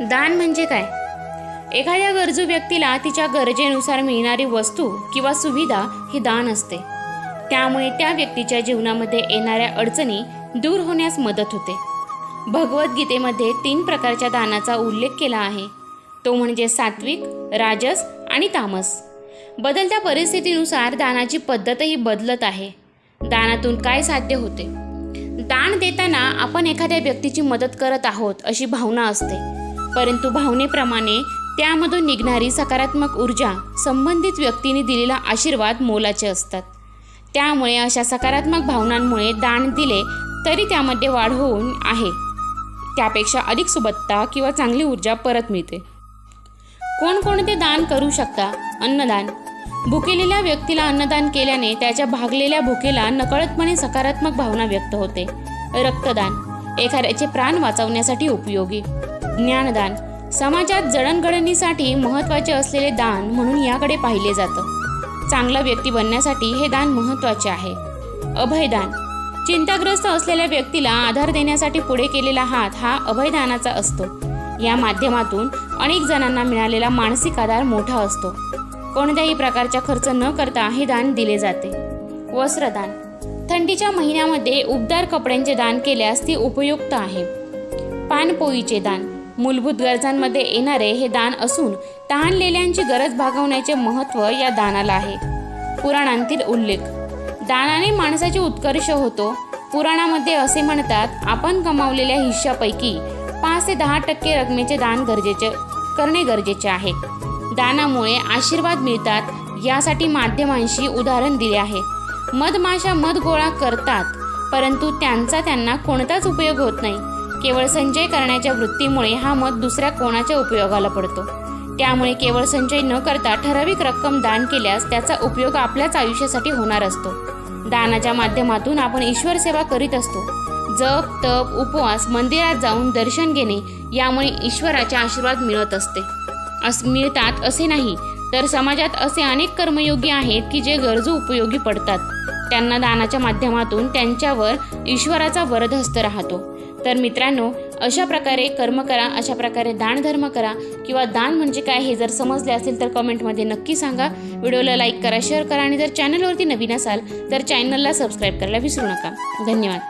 दान म्हणजे काय? एखाद्या गरजू व्यक्तीला तिच्या गरजेनुसार मिळणारी वस्तू किंवा सुविधा ही दान असते. त्यामुळे त्या व्यक्तीच्या जीवनामध्ये येणाऱ्या अडचणी दूर होण्यास मदत होते. भगवद्गीतेमध्ये तीन प्रकारच्या दानाचा उल्लेख केला आहे. तो म्हणजे सात्विक राजस आणि तामस. बदलत्या परिस्थितीनुसार दानाची पद्धतही बदलत आहे. दानातून काय साध्य होते? दान देताना आपण एखाद्या व्यक्तीची मदत करत आहोत अशी भावना असते. परंतु भावनेप्रमाणे त्यामधून निघणारी सकारात्मक ऊर्जा संबंधित व्यक्तीने दिलेला आशीर्वाद मोलाचे असतात. त्यामुळे अशा सकारात्मक भावनांमुळे दान दिले तरी त्यामध्ये वाढ होऊन आहे. त्यापेक्षा अधिक सुबत्ता किंवा चांगली ऊर्जा परत मिळते. कोणकोणते दान करू शकता? अन्नदान. भुकेलेल्या व्यक्तीला अन्नदान केल्याने त्याच्या भागलेल्या भुकेला नकळतपणे सकारात्मक भावना व्यक्त होते. रक्तदान. एखाद्याचे प्राण वाचवण्यासाठी उपयोगी. ज्ञानदान. समाजात जडणघडणीसाठी महत्त्वाचे असलेले दान म्हणून याकडे पाहिले जातं. चांगला व्यक्ती बनण्यासाठी हे दान महत्त्वाचे आहे. अभयदान. चिंताग्रस्त असलेल्या व्यक्तीला आधार देण्यासाठी पुढे केलेला हात हा अभयदानाचा असतो. या माध्यमातून अनेक जणांना मिळालेला मानसिक आधार मोठा असतो. कोणत्याही प्रकारचा खर्च न करता हे दान दिले जाते. वस्त्रदान. थंडीच्या महिन्यामध्ये उबदार कपड्यांचे दान केल्यास ती उपयुक्त आहे. पानपोईचे दान. मूलभूत गरजांमध्ये येणारे हे दान असून तहानलेल्यांची गरज भागवण्याचे महत्त्व या दानाला आहे. पुराणांतील उल्लेख. दानाने माणसाचे उत्कर्ष होतो. पुराणामध्ये असे म्हणतात आपण कमावलेल्या हिश्श्यापैकी पाच ते दहा टक्के रकमेचे दान गरजेचे करणे गरजेचे आहे. दानामुळे आशीर्वाद मिळतात यासाठी माध्यमांशी उदाहरण दिले आहे. मधमाशा मध गोळा करतात परंतु त्यांचा त्यांना कोणताच उपयोग होत नाही. केवळ संचय करण्याच्या वृत्तीमुळे हा मत दुसऱ्या कोणाच्या उपयोगाला पडतो? त्यामुळे केवळ संचय न करता ठराविक रक्कम दान केल्यास त्याचा उपयोग आपल्याच आयुष्यासाठी होणार असतो. दानाच्या माध्यमातून आपण ईश्वर सेवा करीत असतो. जप तप उपवास मंदिरात जाऊन दर्शन घेणे यामुळे ईश्वराचे आशीर्वाद मिळत असते. अस मिळतात असे नाही तर समाजात असे अनेक कर्मयोगी आहेत की जे गरजू उपयोगी पडतात. त्यांना दानाच्या माध्यमातून त्यांच्यावर ईश्वराचा वरदहस्त राहतो. तर मित्रांनो अशा प्रकारे कर्म करा अशा प्रकारे दानधर्म करा किंवा दान म्हणजे काय हे जर समजले असेल तर कमेंटमध्ये नक्की सांगा. व्हिडिओला लाईक करा शेअर करा आणि जर चॅनलवरती नवीन असाल तर चॅनलला सबस्क्राईब करायला विसरू नका. धन्यवाद.